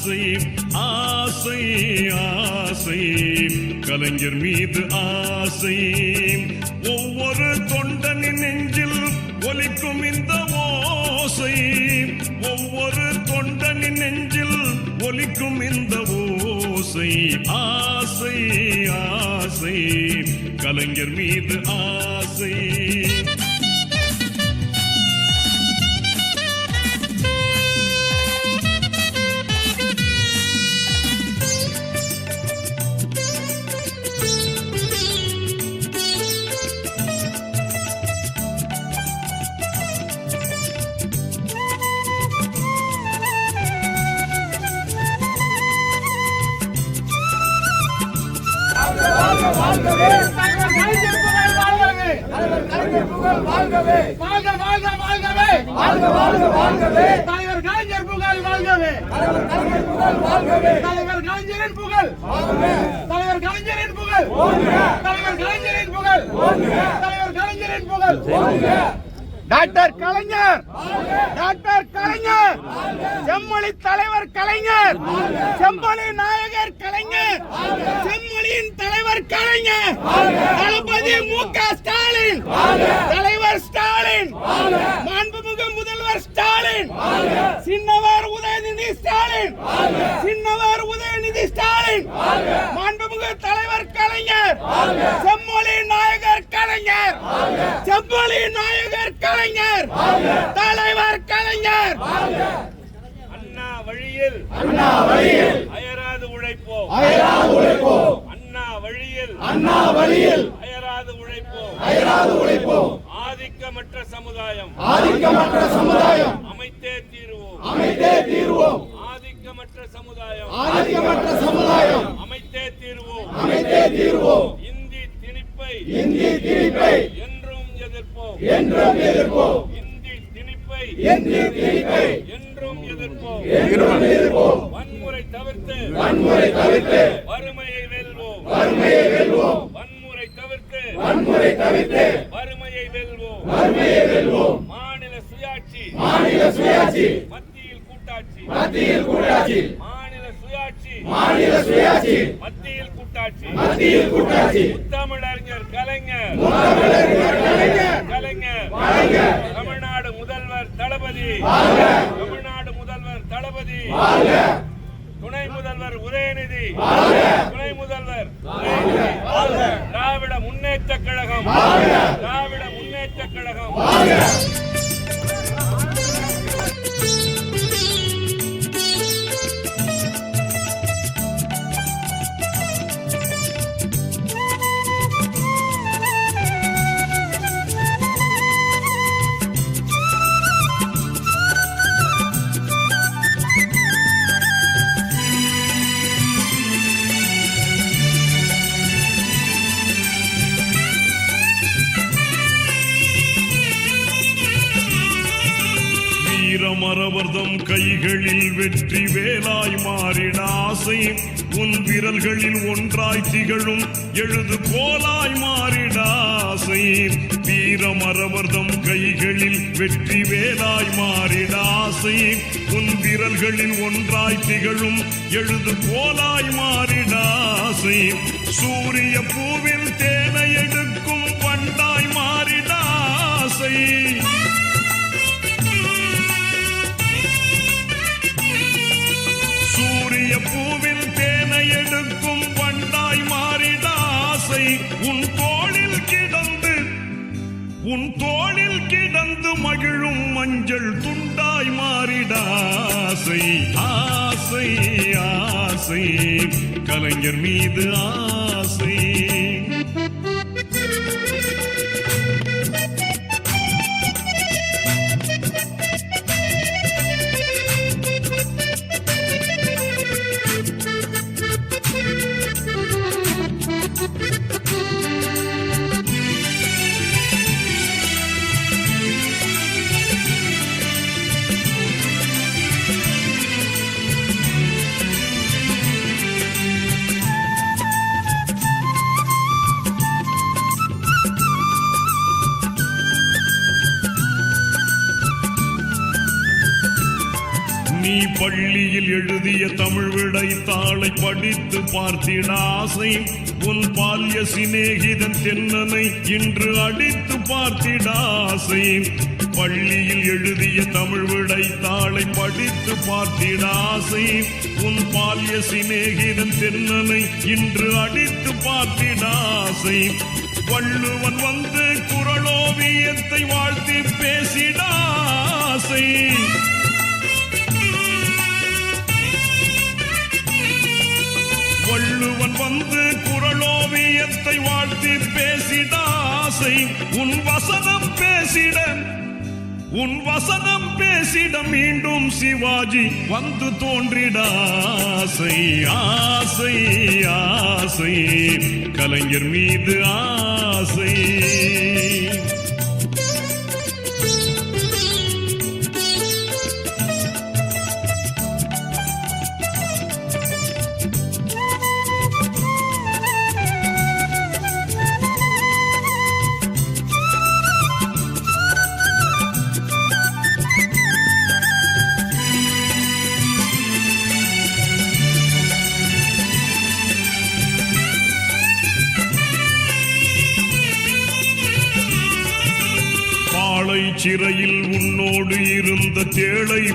ஆசை ஆசை ஆசை. கலைஞர் மீது ஆசை. ஒவ்வொரு தொண்டனின் நெஞ்சில் ஒலிக்கும் இந்த ஓசை. ஒவ்வொரு தொண்டனின் நெஞ்சில் ஒலிக்கும் இந்த ஓசை. ஆசை ஆசை. கலைஞர் மீது ஆசை. வாழ்கவே வாழ்க வாழ்க வாழ்கவே. வாழ்க வாழ்க வாழ்கவே தலைவர் கலைஞர் புகழ் வாழ்கவே. தலைவர் கலைஞர் புகழ் வாழ்கவே. தலைவர் கலைஞரின் புகழ் தலைவர் கலைஞரின் புகழ் தலைவர் கலைஞரின் புகழ் தலைவர் கலைஞரின் புகழ் டாக்டர் கலைஞர்! டாக்டர் கலைஞர்! செம்மொழி தலைவர் கலைஞர்! செம்மொழி நாயகர் கலைஞர்! செம்மொழியின் தலைவர் கலைஞர்! தளபதி மு க ஸ்டாலின்! தலைவர் ஸ்டாலின்! மாண்புமிகு முதல்வர் ஸ்டாலின்! சின்னவர் உதயநிதி ஸ்டாலின்! சின்னவர் உதயநிதி ஸ்டாலின்! மாண்புமிகு தலைவர் கலைஞர்! செம்மொழி நாயகர் கலைஞர். செம்மொழி நாயகர் கலைஞர். தலைவர் கலைஞர். அண்ணா வழியில். அண்ணா வழியில். அயராது உழைப்போம். அயராது உழைப்போம். அண்ணா வழியில். அண்ணா வழியில். அயராது உழைப்போம். அயராது உழைப்போம். ஆதிக்கமற்ற சமுதாயம். ஆதிக்கமற்ற சமுதாயம். அமைத்தே தீருவோம். அமைத்தே தீர்வோம். ஆதிக்கமற்ற சமுதாயம். ஆதிக்கமற்ற சமுதாயம் அமைத்தே தீருவோம் அமைத்தே தீர்வோம் இந்தி திணிப்பை இந்தி திணிப்பை என்றும் எதிர்ப்போம் என்றும் எதிர்ப்போம். இந்தி திணிப்பை இந்தி திணிப்பை என்றும் எதிர்ப்போம். என்றும் எதிர்ப்போம். வன்முறை தவிர்த்து வன்முறை தவிர்த்து வறுமையை வெல்வோம். வறுமையை வெல்வோம். வன்முறை தவிர்த்து வன்முறை தவிர்த்து வறுமையை வெல்வோம். வறுமையை வெல்வோம். மாநில சுயாட்சி. மாநில சுயாட்சி. மத்தியில் கூட்டாட்சி. மத்தியில் கூட்டாட்சி. மாநில சுயாட்சி. மாநில சுயாட்சி. மத்தியில் கூட்டாட்சி. மத்தியில் கூட்டாட்சி. முத்தமிழறிஞர் கலைஞர். கலைஞர் கலைஞர். தமிழ்நாடு முதல்வர் தளபதி. தமிழ்நாடு முதல்வர் தளபதி. துணை முதல்வர் உதயநிதி. துணை முதல்வர். திராவிட முன்னேற்ற கழகம். திராவிட முன்னேற்ற கழகம். கைகளில் வெற்றி வேலாய் மாறிட ஆசை. உன் விரல்களில் ஒன்றாய் திகழும் எழுது கோலாய் மாறிட ஆசை. வீரமரவர்தம் கைகளில் வெற்றி வேலாய் மாறிட ஆசை. உன் விரல்களில் ஒன்றாய் திகழும் எழுது கோலாய் மாறிட ஆசை. சூரிய பூவில் தேனை எடுக்கும் பண்டாய் மாறிட ஆசை. உன் தோளில் கிடந்து மகிழும் மஞ்சள் துண்டாய் மாறிடாசை ஆசை ஆசை. கலைஞர் மீது ஆ நீ பள்ளியில் எழுதிய தமிழ் விடை தாளை படித்து பார்த்திட ஆசை. உன் பால்ய சிநேகிதன் தென்னனை இன்று அடித்து பார்த்திட ஆசை. பள்ளியில் எழுதிய தமிழ் விடை தாளை படித்து பார்த்திட ஆசை. உன் பால்ய சிநேகிதன் தென்னனை இன்று அடித்து பார்த்திட ஆசை. வள்ளுவன் வந்து குரலோவியத்தை வாழ்த்தி பேசிடாசை வசனம் பேசிட. உன் வசனம் பேசிட மீண்டும் சிவாஜி வந்து தோன்றிட. ஆசை ஆசை ஆசை. கலைஞர் மீது ஆசை.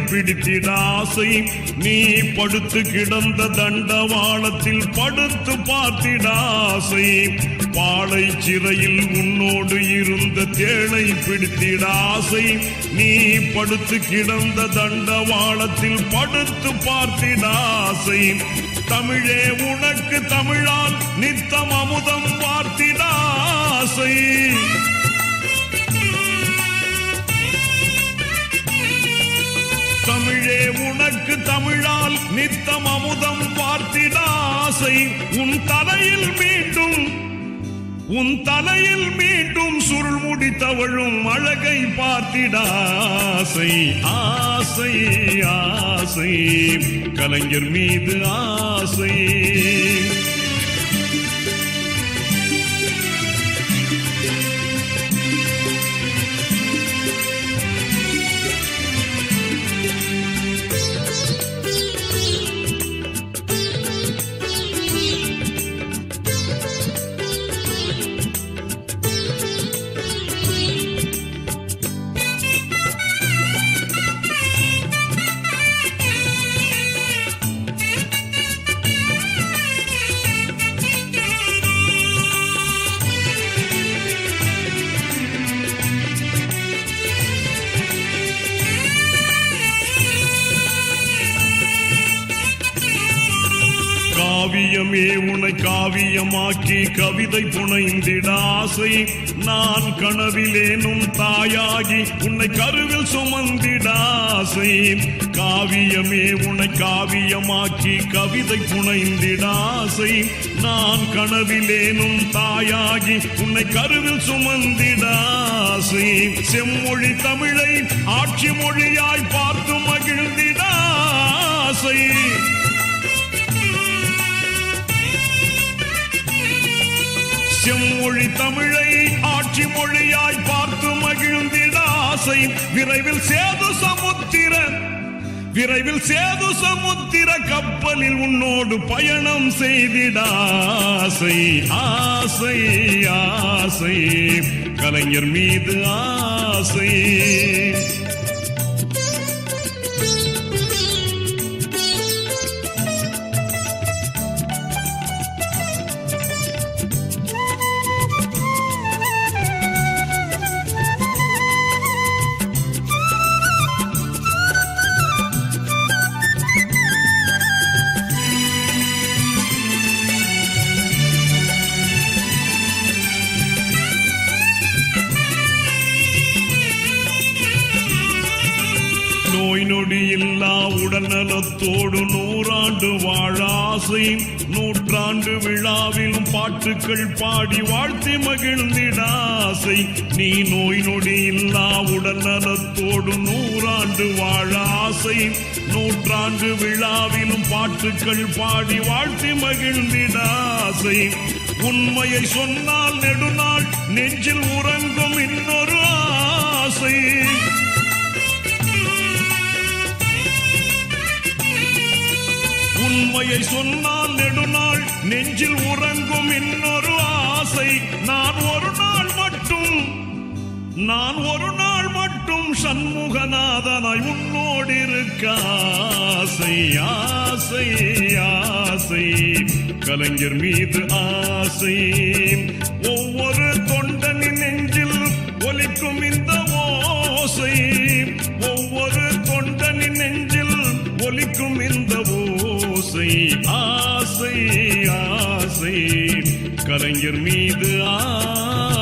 பிடித்திட ஆசை நீ படுத்து கிடந்த தண்டவாளத்தில் படுத்து பார்த்திட ஆசை. பாளை சிறையில் உன்னோடு இருந்த தேளை பிடித்திட ஆசை நீ படுத்து கிடந்த தண்டவாளத்தில் படுத்து பார்த்திட ஆசை. தமிழே உனக்கு தமிழால் நித்தம் அமுதம் பார்த்திட ஆசை. தமிழே உனக்கு தமிழால் நித்தம் அமுதம் பார்த்திட ஆசை உன் தலையில் மீண்டும் உன் தலையில் மீண்டும் சுருள் முடித்தவழும் அழகை பார்த்திட ஆசை ஆசை ஆசை கலைஞர் மீது ஆசை. காவியமாக்கி கவிதை புனைந்திட ஆசை நான் கனவிலேனும் தாயாகி உன்னை கருவில் சுமந்திட ஆசை காவியமே உன்னை காவியமாக்கி கவிதை புனைந்திட ஆசை நான் கனவிலேனும் தாயாகி உன்னை கருவில் சுமந்திட ஆசை செம்மொழி தமிழை ஆட்சி மொழியாய் பார்த்து மகிழ்ந்திட ஆசை செம்மொழி தமிழை ஆட்சி மொழியாய் பார்த்து மகிழ்ந்திட ஆசை. விரைவில் சேது சமுத்திர விரைவில் சேது சமுத்திர கப்பலில் உன்னோடு பயணம் செய்திட ஆசை ஆசை ஆசை. கலைஞர் மீது ஆசை. நோய் நொடி இல்லா உடல் நலத்தோடு நூறாண்டு வாழாசை நூற்றாண்டு விழாவிலும் பாட்டுக்கள் பாடி வாழ்த்தி மகிழ்ந்திட ஆசை. நீ நோய் நொடி இல்லா உடல் நலத்தோடு நூறாண்டு வாழாசை நூற்றாண்டு விழாவிலும் பாட்டுக்கள் பாடி வாழ்த்தி மகிழ்ந்திட ஆசை உண்மையை சொன்னால் நெடுநாள் நெஞ்சில் உறங்கும் இன்னொரு ஆசை. உண்மையை சொன்னால் நெடுநாள் நெஞ்சில் உறங்கும் இன்னொரு ஆசை. நான் ஒரு நாள் மட்டும் நான் ஒரு நாள் மட்டும் சண்முகநாதனாய் உன்னோடு இருக்க ஆசை ஆசை ஆசை. கலைஞர் மீது ஆசை. ஒவ்வொரு தொண்டனின் நெஞ்சில் ஒலிக்கும் இந்த ஓசை. ஆசை. கலைஞர் மீது ஆ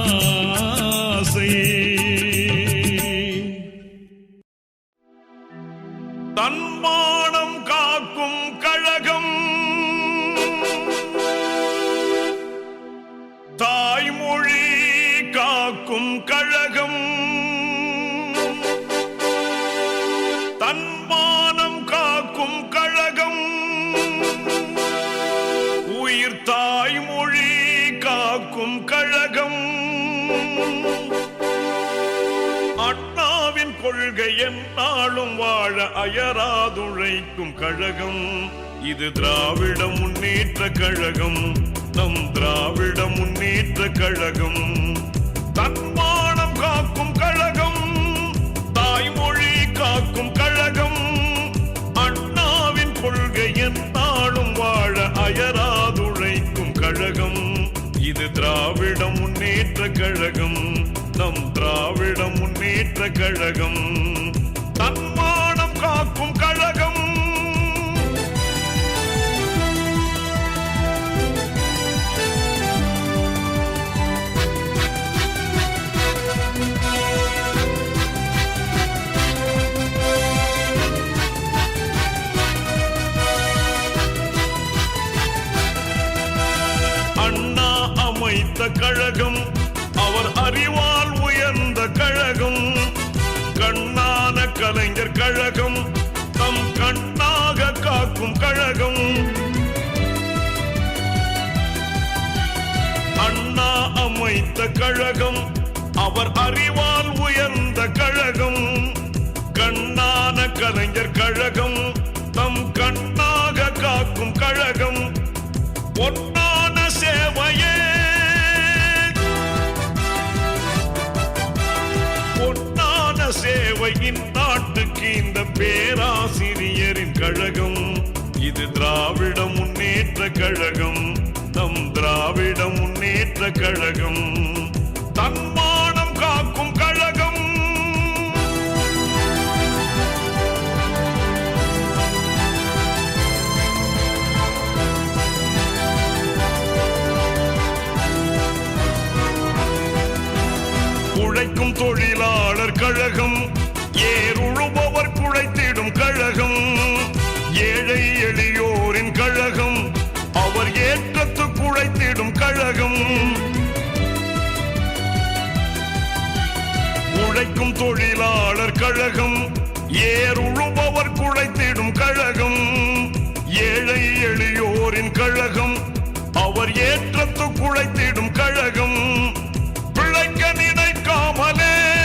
அண்ணாவின் கொள்கை என்னாலும் வாழ அயராதுழைக்கும் கழகம். இது திராவிட முன்னேற்ற கழகம். நம் திராவிட முன்னேற்ற கழகம். தன்மானம் காக்கும் கழகம். தாய்மொழி காக்கும் கழகம். அண்ணாவின் கொள்கை என்னாலும் வாழ அயராதுழைக்கும் கழகம். இது திராவிடம் முன்னேற்ற கழகம். நம் திராவிட முன்னேற்ற கழகம். காக்கும் அண்ணா அமைத்த கழகம் அவர் அறிவால் உயர்ந்த கழகம். கண்ணான கலைஞர் கழகம் தம் கண்ணாக காக்கும் கழகம். பொன்னான சேவையே. பொன்னான சேவையின் நாட்டுக்கு இந்த பேராசிரியரின் கழகம். இது திராவிட முன்னேற்ற கழகம். நம் திராவிட முன்னேற்ற கழகம். தன்மானம் காக்கும் கழகம். உழைக்கும் தொழிலாளர் கழகம். ஏறுழுபவர் குழைத்திடும் கழகம். ஏழை எளியோரின் கழகம் அவர் ஏற்றத்து குழைத்திடும் கழகம். உழைக்கும் தொழிலாளர் கழகம் ஏறுழுபவர் குழைத்திடும் கழகம். ஏழை எளியோரின் கழகம் அவர் ஏற்றத்து குழைத்திடும் கழகம். பிழைக்க நினைக்காமலே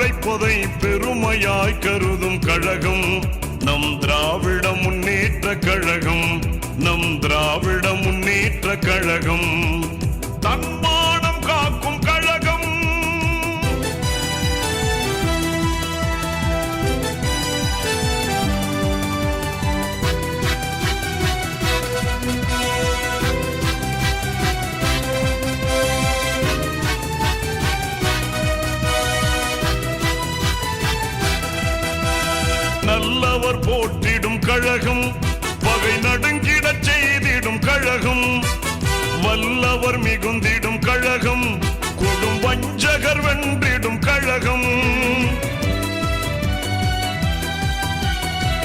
உழைப்பதை பெருமையாய் கருதும் கழகம். நம் திராவிட முன்னேற்ற கழகம். நம் திராவிட முன்னேற்ற கழகம். தன் அழகும் பகை நடுங்கிடச் செய்திடும் கழகம். வல்லவர் மிகுந்திடும் கழகம். கொடும் வஞ்சகர் வென்றிடும் கழகம்.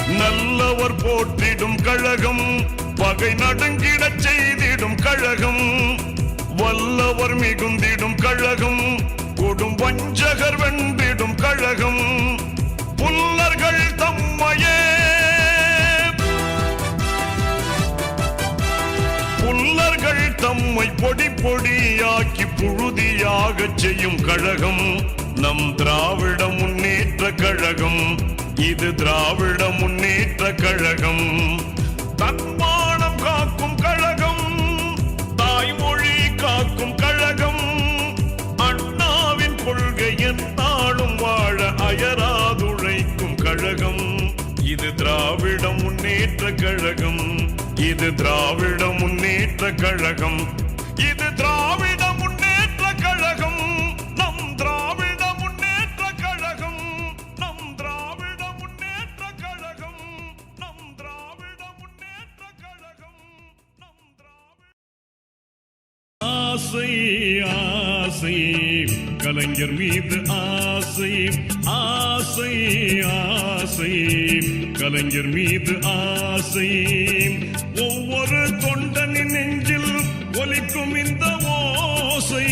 நல்லவர் போற்றிடும் கழகம். பகை நடுங்கிடச் செய்திடும் கழகம். வல்லவர் மிகுந்திடும் கழகம். கொடும் வஞ்சகர் வென்றிடும் கழகம். புல்லர்கள் தம்மையே புல்லர்கள் தம்மை பொடி பொடியாக்கி புழுதியாகச் செய்யும் கழகம். நம் திராவிட முன்னேற்ற கழகம். இது திராவிட முன்னேற்ற கழகம். தன்மானம் காக்கும் கழகம். தாய்மொழி காக்கும் கழகம். அண்ணாவின் கொள்கை என்னாலும் வாழ அயராதுழைக்கும் கழகம். இது திராவிட முன்னேற்ற கழகம். இது திராவிட முன்னேற்ற கழகம். இது திராவிட முன்னேற்ற கழகம். நம் திராவிட முன்னேற்ற கழகம். நம் திராவிட முன்னேற்ற கழகம். நம் திராவிட முன்னேற்ற கழகம். நம் திராவிட ஆசை ஆசை. கலைஞர் மீது ஆசை ஆசை ஆசை. கலைஞர் மீது ஆசை. இந்த ஓசை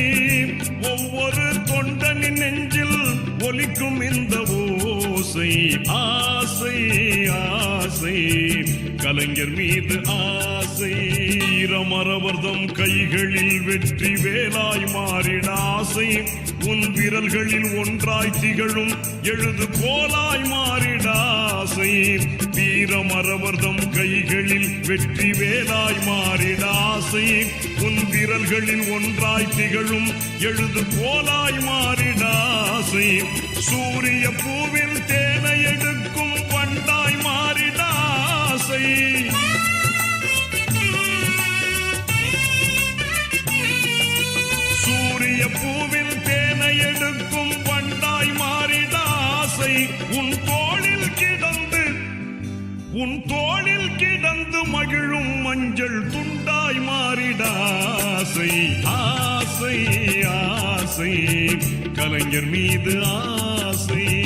ஒவ்வொரு தொண்டனின் நெஞ்சில் ஒலிக்கும் இந்த ஓசை. ஆசை ஆசை. கலைஞர் மீது ஆசை ஆசை ஈரமரவர்தம் கைகளில் வெற்றி வேலாய் மாறிட ஆசை. உன் விரல்களில் ஒன்றாய் திகழும் எழுது கோலாய் மாறிட ஆசை. வீரமரவர்தம் கைகளில் வெற்றி வேலாய் மாறிட ஆசை. உன் விரல்களில் ஒன்றாய் திகழும் எழுது கோலாய் மாறிட ஆசை. சூரிய பூவில் தேனை எடுக்கும் பண்டாய் மாறிட ஆசை. உன் தோளில் கிடந்து மகிழும் மஞ்சள் துண்டாய் மாறிடாசை ஆசை ஆசை ஆசை. கலைஞர் மீது ஆசை.